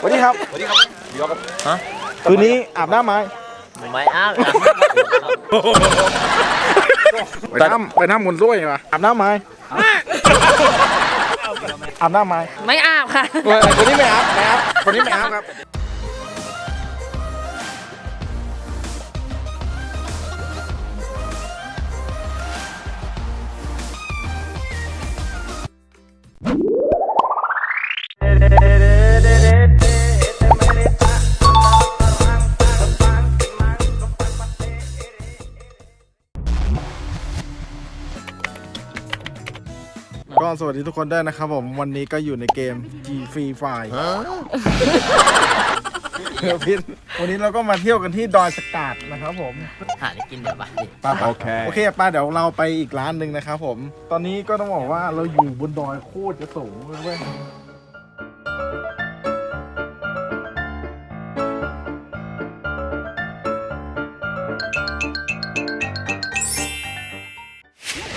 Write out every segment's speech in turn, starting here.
สวัสดีครับสวัสดีครับเดี๋ยวครับฮะคืนนี้อาบน้ำไหมไม่อ้าวไปน้ำไปน้ำมุนด้วยมาอาบน้ำไหมอาบน้ำไหมไม่อาบค่ะเออคนนี้ไม่อาบไม่อาบคนนี้ไม่อาบครับ สวัสดีทุกคนด้วยนะครับผมวันนี้ก็อยู่ในเกม G Free Fire เดี๋ยวพี่วันนี้เราก็มาเที่ยวกันที่ดอยสกาดนะครับผมหาได้กินเดี๋ยวปะป้าโอเคโอเคป้าเดี๋ยวเราไปอีกร้านหนึ่งนะครับผม ตอนนี้ก็ต้องบอกว่าเราอยู่บนดอยโคตรจะสูงเลยเว้ย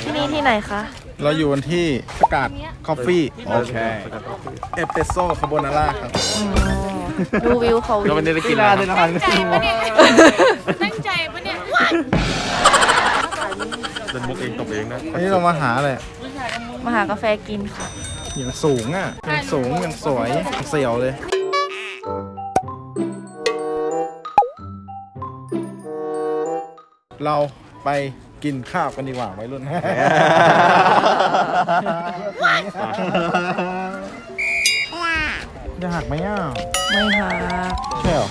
ที่นี่ที่ไหนคะ เราอยู่กันที่สกาดคอฟฟี่โอเคเอสเปรสโซ่คาโบนาร่าครับดูวิวเขาเราไม่ได้กินร้านเลยนะครับตั้งใจปะเนี่ยเป็นมุกเองตบเองนะวันนี้เรามาหาอะไรมาหากาแฟกินค่ะอย่างสูงอะอย่างสูงอย่างสวยอย่างเสียวเลยเราไป กินข้าวกันดีกว่าวัยรุ่นอยากไหมอะไม่หาใช่เหรอ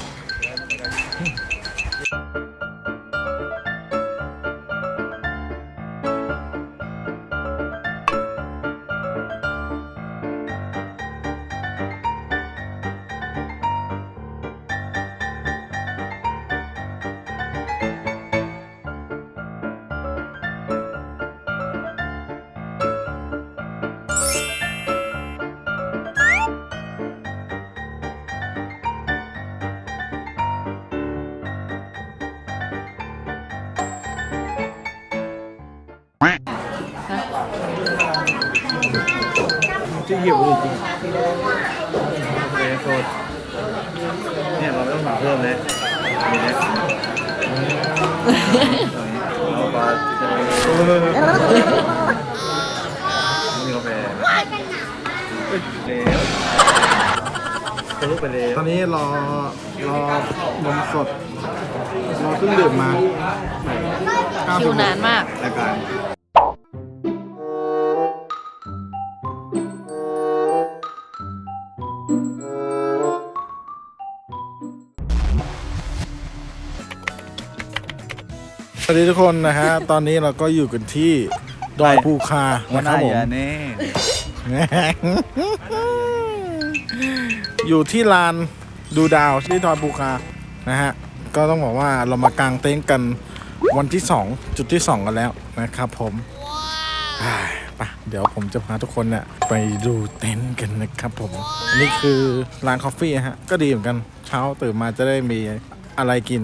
ที่หิวจริงเลยโซดเนี่ยเราไม่ต้องสั่งเพิ่มเลยมีเนี่ยเอาปลามีกาแฟแล้วทะลุไปเลยตอนนี้รอรอนมสด รอเครื่องดื่มมาคิวนานมากรายการ สวัสดีทุกคนนะฮะ ตอนนี้เราก็อยู่กันที่ดอยภูคานะครับผมอยู่ที่ลานดูดาวที่ดอยภูคานะฮะ ก็ต้องบอกว่าเรามากางเต็นท์กันวันที่2จุดที่2กันแล้วนะครับผมว้าวไปเดี๋ยวผมจะพาทุกคนเนี่ยไปดูเต็นท์กันนะครับผมอันนี้คือร้านคอฟฟี่ฮะ ก็ดีเหมือนกัน เช้าตื่นมาจะได้มีอะไรกิน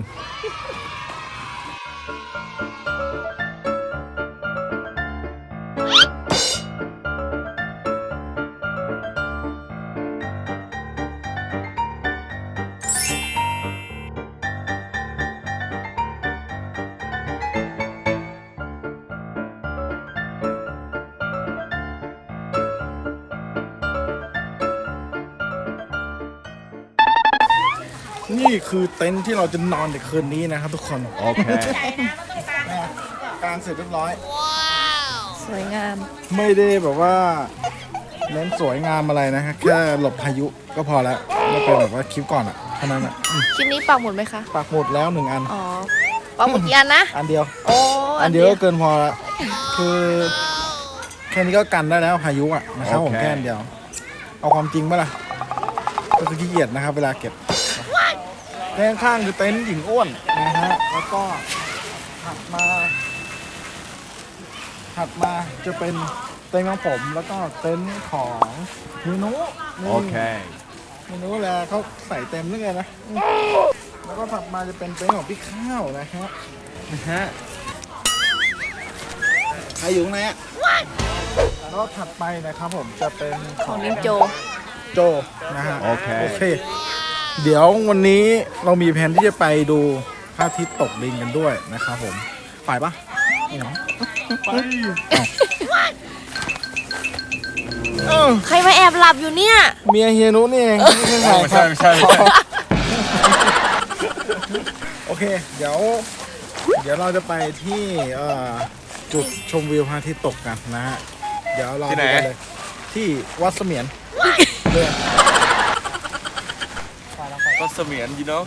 นี่คือเต็นท์ที่เราจะนอนในคืนนี้นะครับทุกคนโอเคกางเสร็จเรียบร้อย สวยงาม ไม่ได้แบบว่าเน้นสวยงามอะไรนะฮะแค่หลบพายุก็พอแล้วไม่เป็นแบบว่าคลิปก่อนอะเท่านั้นอะอืมคลิปนี้ปักหมุดไหมคะปักหมุดแล้วหนึ่งอันอ๋อปักหมุดกี่อันนะอันเดียวโอ้อันเดียวก็เกินพอละคือแค่นี้ก็กันได้แล้วพายุอะนะครับผมแค่อันเดียว เอาความจริงปะล่ะก็คือขี้เกียจนะครับเวลาเก็บ ด้านข้างคือเต็นท์หญิงอ้วนนะฮะแล้วก็ถัดมา ถัดมาจะเป็นเต็นท์ของผมแล้วก็เต็นท์ของเมนูโอเคเมนูแหละเขาใส่เต็มด้วยไงนะแล้วก็ถัดมาจะเป็นเต็นท์ของพี่ข้าวนะฮะนะฮะใครอยู่ข้างในอะแล้วถัดไปนะครับผมจะเป็นของนิมโจ โจนะฮะโอเค โอเค เดี๋ยววันนี้เรามีแผนที่จะไปดูพระอาทิตย์ตกดินกันด้วยนะครับผม ไปปะไปเหรอไปเอ้าใครมาแอบหลับอยู่เนี่ย เมียเฮียนุนี่เองไม่ใช่ใครไม่ใช่ไม่ใช่ไม่ใช่โอเค เดี๋ยว เดี๋ยวเราจะไปที่เอ่อจุดชมวิวพระอาทิตย์ตกกันนะฮะ เดี๋ยวเราที่ไหนดูกันเลยที่วัดเสมียนเลย ก็เสมียนยีเนาะ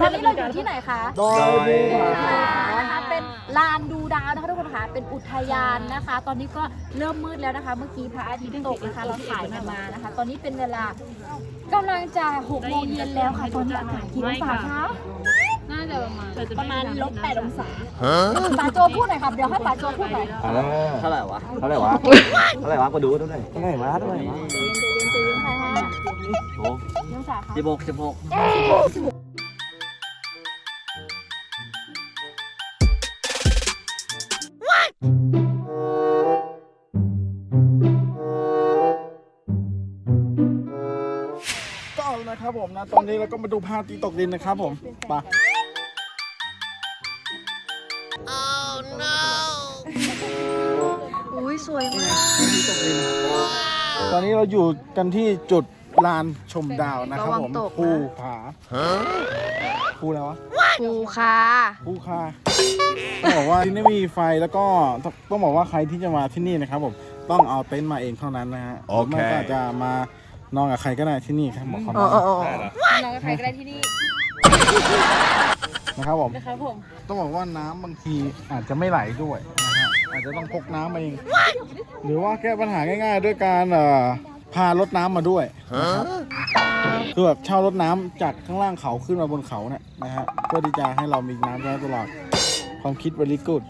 ตอนนี้เราอยู่ที่ไหนคะดอยภูผานะคะเป็นลานดูดาวนะคะทุกคนคะเป็นอุทยานนะคะ ตอนนี้ก็เริ่มมืดแล้วนะคะ เมื่อกี้พระอาทิตย์ตกนะคะเราถ่ายกันมานะคะ ตอนนี้เป็นเวลากำลังจะหกโมงเย็นแล้วค่ะตอนนี้อากาศกี่องศาคะน่าจะประมาณลบแปดองศาป๋าโจพูดหน่อยครับเดี๋ยวให้ป๋าโจพูดหน่อยเท่าไหร่วะเท่าไหร่วะเท่าไหร่วะก็ดูดูหน่อยเท่าไหร่วะเท่าไหร่วะ โอ้กี่องศาคะสิบหกสิบหกก็นะครับผมนะตอนนี้เราก็มาดูพระอาทิตย์ตกดินนะครับผมไปอุ้ยสวยมาก ตอนนี้เราอยู่กันที่จุด ลานชมดาวนะครับผมระวังตกนะ ภูผาภูอะไรวะภูค่ะภูคาต้องบอกว่าที่นี่มีไฟแล้วก็ต้องต้องบอกว่าใครที่จะมาที่นี่นะครับผมต้องเอาเต็นท์มาเองเท่านั้นนะฮะโอเค ไม่ก็อาจจะมานอนกับใครก็ได้ที่นี่ครับบอกเขาอ๋อมาอ๋ออ๋อน้องกับใครก็ได้ที่นี่นะครับผม นะครับผม ต้องบอกว่าน้ำบางทีอาจจะไม่ไหลด้วยนะฮะอาจจะต้องพกน้ำมาเอง หรือว่าแก้ปัญหาง่าย ๆ ด้วยการเอ่อ พารถน้ำมาด้วยนะครับคือแบบเช่ารถน้ำจากข้างล่างเขาขึ้นมาบนเขาเนี่ยนะฮะเพื่อที่จะให้เรามีน้ำใช้ตลอดความคิด very good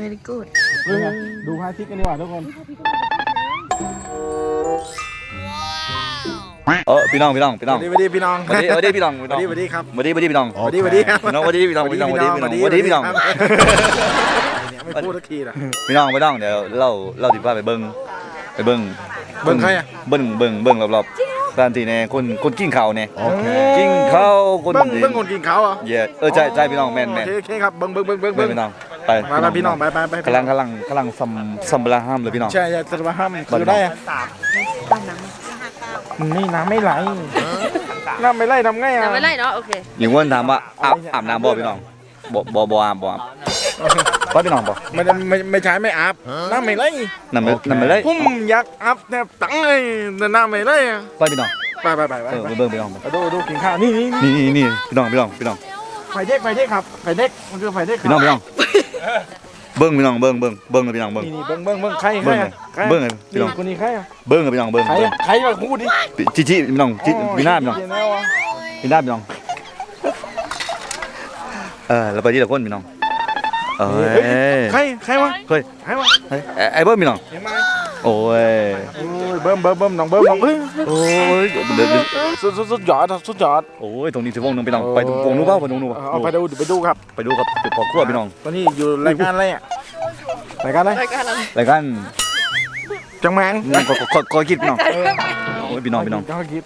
very good ดูไงดูพระอาทิตย์กันดีกว่าทุกคน เออพี่น้องพี่น้องพี่น้องสวัสดีพี่น้องสวัสดีสวัสดีพี่น้องสวัสดีสวัสดีครับ สวัสดีสวัสดีพี่น้องสวัสดีสวัสดีครับพี่น้องสวัสดีพี่น้องพี่น้องสวัสดีพี่น้องสวัสดีพี่น้องเนี่ยไม่พูดสักทีนะพี่น้องพี่น้องเดี๋ยวเราเราติดว่าไปเบิ้งไปเบิ้ง เบิ่งใครอะ เบิ้งเบิ้งเบิ้งรอบๆสถานที่เนี่ยคนคนกิ้งเขาเนี่ยกิ้งเขาคนเบิ้งเบิ้งคนกินเขาวเหรอเย่เออใช่ใช่พี่น้องแม่นโอแม่นเคโอเคครับเบิ้งเบิ้งเบิ้งเบิ้งแม่เบิ้งนพี่น้องไปมาไปพี่น้องไปไปไปกำลังกำลังกำลังซัมซัมบลาห้ามเลยพี่น้อง ใช่ใช่จะมาห้ามคือได้อะมันนี่น้ำไม่ไหลน้ำไม่ไหลทำไงอะแต่ไม่ไล่เนาะโอเค อย่างว่าถามว่าอาบอาบน้ำบ่พี่น้องบ่บ่บ่อาบบ่อาบ บ่พี่น้องบ่ไม่ได้ไม่ไม่ใช้ไม่อาบน้ำไม่ไหลนั่นไม่นั่นไม่เลยผมอยากอาบแทบตังเลยแต่น้ำไม่ไหลอะไปพี่น้องไปไปไปไปเออไปเบิ่งพี่น้องไปดูดูกินข้าวนี่นี่นี่นี่นี่นี่พี่น้องพี่น้องพี่น้องไฟเด็กไฟเด็กครับไฟเด็กมันคือไฟเด็กคพี่น้องรับพี่น้องเบิ่งพี่น้องเบิ่งเบิ่งเบิ่งเลยพี่น้องเบิ้งนี่เบิ้งเบิ้งเบิ้งใครใครเบิ่งใครเบิ่งเลยพี่น้องคนนี้ใครอะเบิ่งเลยพี่น้องเบิ่งใครใครมาพูดดิจิจิพี่น้องจิพี่หน้าพี่น้องเดี๋ยวแล้วอะพี่หน้าพี่น้องเออเราไปที่ละคนพี่น้อง เอ้ยใครใครวะเฮ้ยใครวะเฮ้ยไอ้ไอ้เบิ้มพี่น้องเห็นไหมโอ้ยโอ้ยเบิ้มเบิ้มเบิ้มน้องเบิ้มน้องเบิ้มโอ้ยเดี๋ยวเดี๋ยวสุดสุดสุดยอดครับสุดยอดโอ้ยตรงนี้ถือวงหนึงพี่น้องไปตรงวงนู้นเปล่าไปตรงนู้นเอาเอาไปดูไปดูครับไปดูกับจุดพอครัวพี่น้องตอนนี้อยู่รายการอะไรอะรายการอะไรรายการอะไรรายการจังแมงนั่นก็ก็ก็คิดพี่น้องโอ้ยพี่น้องพี่น้องจังคิด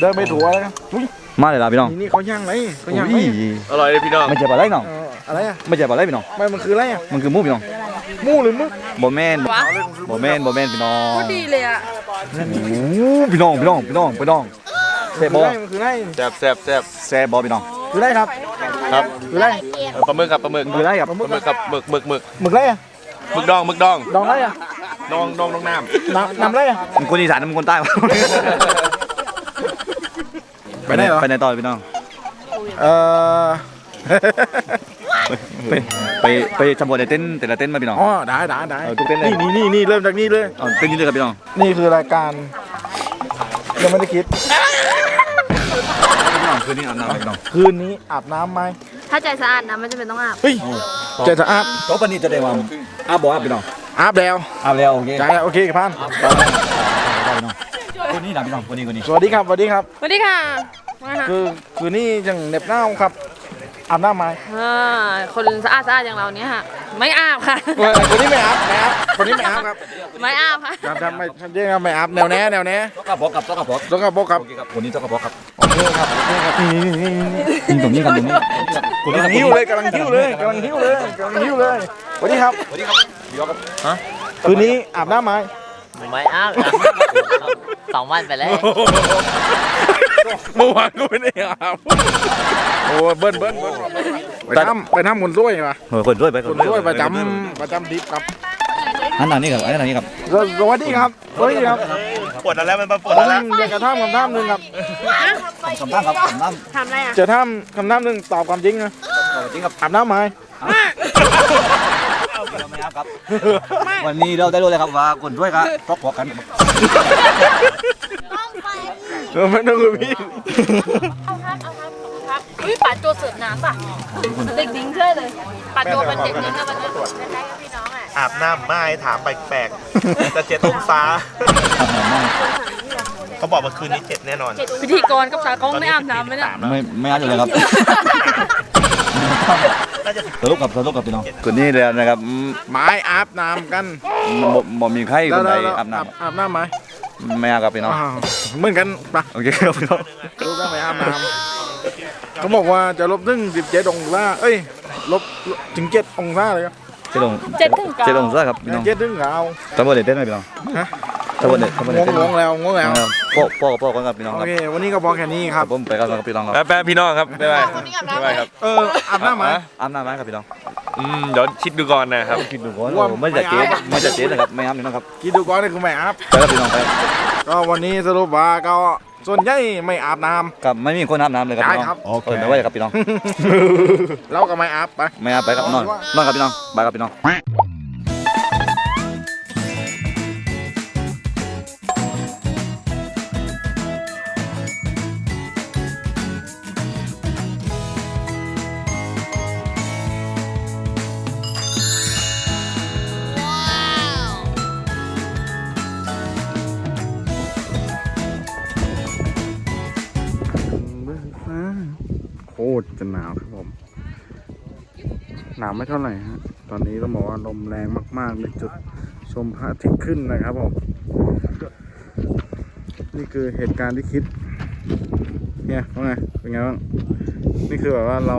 เดินไปถูอะไรกันอุ้ยมาเลยล่ะพี่น้องนี่นี่เขาย่างอะไรเขาย่างโอ้อะไรยอร่อยเลยพี่น้องไม่ใช่ปลาไหลน้องเอออะไรอะไม่ใช่ปลาไหลพี่น้องไม่มันคืออะไรอะมันคือหมูพี่น้องหมูหรือมึกบ่แม่นวะบ่แม่นบ่แม่นพี่น้องพูดดีเลยอะโอ้พี่น้องพี่น้องพี่น้องพี่น้องแซ่บคือบ่อะไรมันคืออะไรแซ่บแซ่บแซ่บแซ่บบ่พี่น้องคืออะไรครับครับคืออะไรเออปลาหมึกครับปลาหมึกคืออะไรครับปลาหมึกครับหมึกหมึกหมึกหมึกอะไรอะหมึกดองหมึกดองดองอะไรอะดองดองดองน้น้ำน้ำอะไรอะมึงคนอีสานมึงคนใต้วะไปไหนเหรอไปไหนต่อพี่น้องเออ ไปไปไปสำรวจในเต็นท์แต่ละเต็นท์มาพี่น้องอ๋อได้ได้ได้เออทุกเต้นเลยนี่นี่นี่นี่เริ่มจากนี่เลย เอาเต็นท์นี้เลยครับพี่น้องนี่คือรายการยังไม่ได้คิด พี่น้องคืนนี้อาบน้ำพี่น้องคืนนี้อาบน้ำไหมถ้าใจสะอาดนะไม่จำเป็นต้องอาบ เฮ้ยเจะจะอาบโต๊ะปนี้จะได้ว่าอาบบ่อาบพี่น้องอาบแล้วอาบแล้วโอเคใจโอเคพันได้พี่น้องคนนี้นะพี่น้องคนนี้คนนี้สวัสดีครับสวัสดีครับ สวัสดีค่ะมาค่ะคือคือนี่ยังเหน็บหน้าครับ อาบน้ำไหมอ่าคนสะอาดสะอาดอย่างเราเนี้ยค่ะ ไม่อาบค่ะ เออคนนี้ไม่อาบไม่อาบคนนี้ไม่อาบครับไม่อาบค่ะ ครับครับไม่เรียกว่าไม่อาบแนวแน่แนวแน่ต้องกระบอกกับต้องกระบอกต้องกระบอกครับโอเคครับคนนี้ต้องกระบอกครับโอเคครับโอเคครับนี่นี่นี่นี่ยิงตรงนี้กันตรงนี้กำลังหิ้วเลยกำลังหิ้วเลยกำลังหิ้วเลยกำลังหิ้วเลยสวัสดีครับสวัสดีครับพี่ครับฮะคืนนี้อาบน้ำไหมไม่อาบอาบสองวันไปแล้ว เมื่อวานก็ไม่ได้อาบโอ้เบิ้ลเบิ้ลเบิ้ลไปทำไปทำคนรวยมาเออคนด้วยไปคนรวยประจำประจำดิฟครับอันนั้นนี่ครับอันนั้นนี่ครับสวัสดีครับสวัสดีครับปวดแล้วมันปวดผมแล้วอยากจะทำคำถามหนึ่งครับคำตั้งครับคำตั้งทำอะไรอะจะทำคำถามหนึ่งตอบความจริงนะจริงครับอาบน้ำไหมไม่ครับ วันนี้เราได้รู้เลยครับว่าคนด้วยครับครอบครัวกัน เออไม่ต้องคุยพี่เอาครับเอาครับครับอุ้ยป่าโจเสิร์ฟน้ำป่ะเด็กดิ้งเชื่อเลยป่าโจเป็นเด็กดิ้งนะวันนี้คล้ายๆกับพี่น้องอะอาบน้ำไม่ถามแปลกๆแต่เจ็ดองศาเขาบอกว่าคืนนี้เจ็ดแน่นอนพิธีกรกับตากล้องไม่อาบน้ำไหมเนี่ยไม่ไม่อาจจะเลยครับสรุปกับสรุปกับพี่น้องคนนี้เลยนะครับไม้อาบน้ำกันบ่บ่มีใครคนใดแล้วอาบน้อาบน้ำไหมำ ไม่อาบกับพี่น้อง อ้าวเหมือนกันปะโอเคครับพี่น้องรู้ต้องไปอาบน้ำเขาบอกว่าจะลบถึงสิบเจ็ดองศาเอ้ยลบถึงเจ็ดองศาเลยครับเจ็ดองเจ็ดถึงเก้า เจ็ดองศาครับพี่น้องเจ็ดถึงเก้า ตำรวจเด็ดเต้นไหมพี่น้องฮะ ตำรวจเด็ดตำรวจงเด็ดงเต้นงงแล้วงงแล้วพ่อพ่อพ่อกันครับพี่น้องโอครับเควันนี้ก็พอแค่นี้คครัรับบผมไปกันกับพี่น้องครับแป๊บๆพี่น้องครับบ๊ายบายบ๊ายบายครับ เอออาบน้ำไหมอาบน้ำไหมครับพี่น้อง อืมเดี๋ยวคิดดูก่อนนะครับ คิดดูก่อนว่าไม่จะเจ๊ไม่อาบไม่จะเจ๊นะครับไม่อาบพี่น้องครับคิดดูก่อนเลยคุณแม่อาบไปครับพี่น้องไปก็วันนี้สรุปว่าก็ส่วนใหญ่ไม่อาบน้กับไม่มีคนอาบน้ำเลยครับพี่น้องได้ครับเออไม่ไหวครับพี่น้องำเราก็ไม่อาบไปไม่อาบไปครับนอนนอนครับพี่น้องบายครับพี่น้อง ตรจะหนาวครับผม หนาวไม่เท่าไหร่ฮะ ตอนนี้ต้องบอกว่าลมแรงมากๆในจุดชมพระอาทิตย์ขึ้นนะครับผม นี่คือเหตุการณ์ที่คิด เนี่ยว่าไง เป็นไงบ้าง นี่คือแบบว่าเรา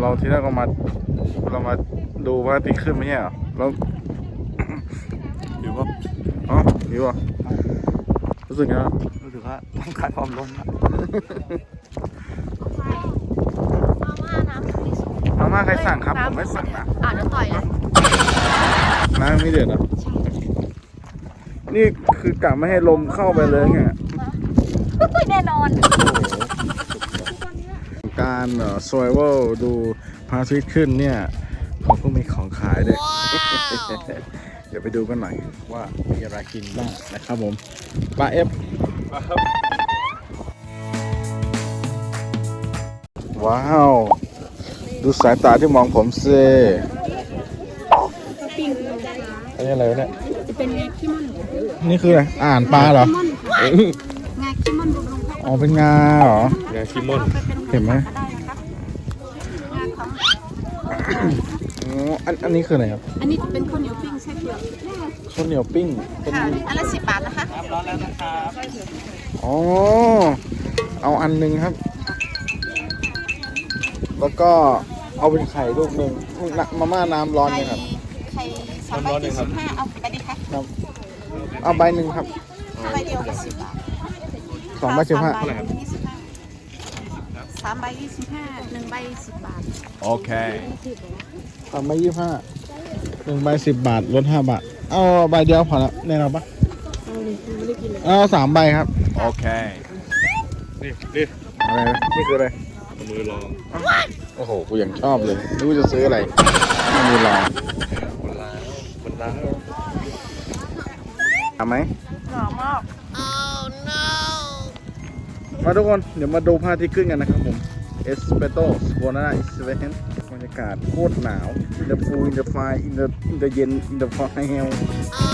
เราที่แรกเรามาเรามาดูพระอาทิตย์ขึ้นไม่ใช่เหรอแล้วหิวป่ะอ๋อหิวอะรู้สึกไงบ้างรู้สึกว่าต้องการความร้อน มาม่าใครสั่งครับ ผมไม่สั่งนะอ่านแล้วต่อยเลยน้ำไม่เดือดเหรอนี่คือกะไม่ให้ลมเข้าไปเลยไงแน่นอน การเอ่อ survival ดูพระอาทิตย์ขึ้นเนี่ยเขาก็มีของขายด้วยเดี๋ยวไปดูกันหน่อยว่ามีอะไรกินบ้างนะครับผมปลาเอฟว้าว ดูสายตาที่มองผมสิอันนี้อะไรวะเนี่ย เป็นงาขี้มันนี่คืออะไร อ่านปลาเหรอ งาขี้มันบำรุงอ๋อ เป็นงาเหรอ งานคิมอนเห็นไหมได้นะครับงาของอ๋ออันอันนี้คืออะไรครับอันนี้เป็นข้าวเหนียวปิ้งไส้เผือกข้าวเหนียวปิ้ง เป็น ค่ะอันละสิบบาทนะคะอ๋อ เอาอันหนึ่งครับ แล้วก็ เอาเป็นไข่ลูกหนึ่งน้ำมาม่าน้ำร้อนไหมครับ ไข่สองใบยี่สิบห้าเอาไปดิคะเอาใบหนึ่งครับใบเดียวก็สิบบาทสองใบสิบห้าสมใยี่สิบห้าสามใบยี่สิบห้าหนึ่งใบสิบบาท โอเคสามใบยี่สิบห้าหนึ่งใบสิบบาทลดห้าบาท เอาใบเดียวพอละแน่นอนปะเอาสามใบครับ โอเค นี่นี่อะไรนะนี่คืออะไรมือลอง โอ้โห กูยังชอบเลยไม่รู้จะซื้ออะไรไม่มีลองมันล้างมันล้างทำไหมหนาวมากมาทุกคน เดี๋ยวมาดูพระอาทิตย์ขึ้นกันนะครับผมเอสเปโตสโคนาอิสเวนบรรยากาศโคตรหนาว in the pool in the fire in the in the เย็น in the fire